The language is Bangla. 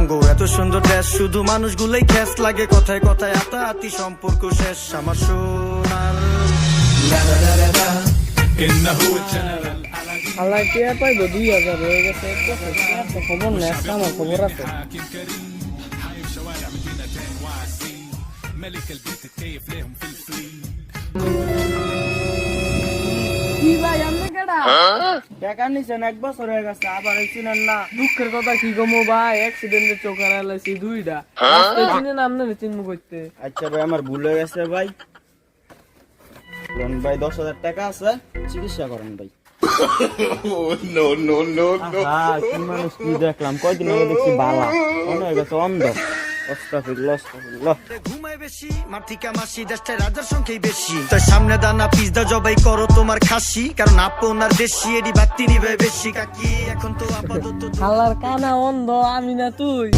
আমগো এত সুন্দর দেশ শুধু মানুষগুলোই খ্যাস লাগে। কথায় কথায় আতাহাতি সম্পর্ক শেষ আমার সোনার। আল্লাহ পাইবো? দুই হাজার হয়ে গেছে খবর নেই আমার খবর আছে। কি কেডা টাকা নিছেন এক বছর হয়ে গেছে আবার চিনেন না। দুঃখের কথা কি গমো ভাই? অ্যাক্সিডেন্টে চোখ হারাইছি দুইটা চিনেন আপনার চিনমু করতে আচ্ছা ভাই আমার ভুল হয়ে গেছে ভাই। লোন ভাই দশ হাজার টাকা আছে চিকিৎসা করেন ভাই। আহা, কি মানুষ কি দেখলাম? কয়দিন আগে দেখছি বালা। মনে হয়ে গেছে অন্ধ। ঘুমায় বেশি মাটিকা মাসি দেশটায় রাজার সংখ্যাই বেশি। তাই সামনে দানা পিজদা জবাই করো তোমার খাসি। কারণ আপন আর দেশি এডি বাত্তি নিবে বেশি। কাকি এখন তো আপাতত হালার কানা অন্ধ আমি না তুই।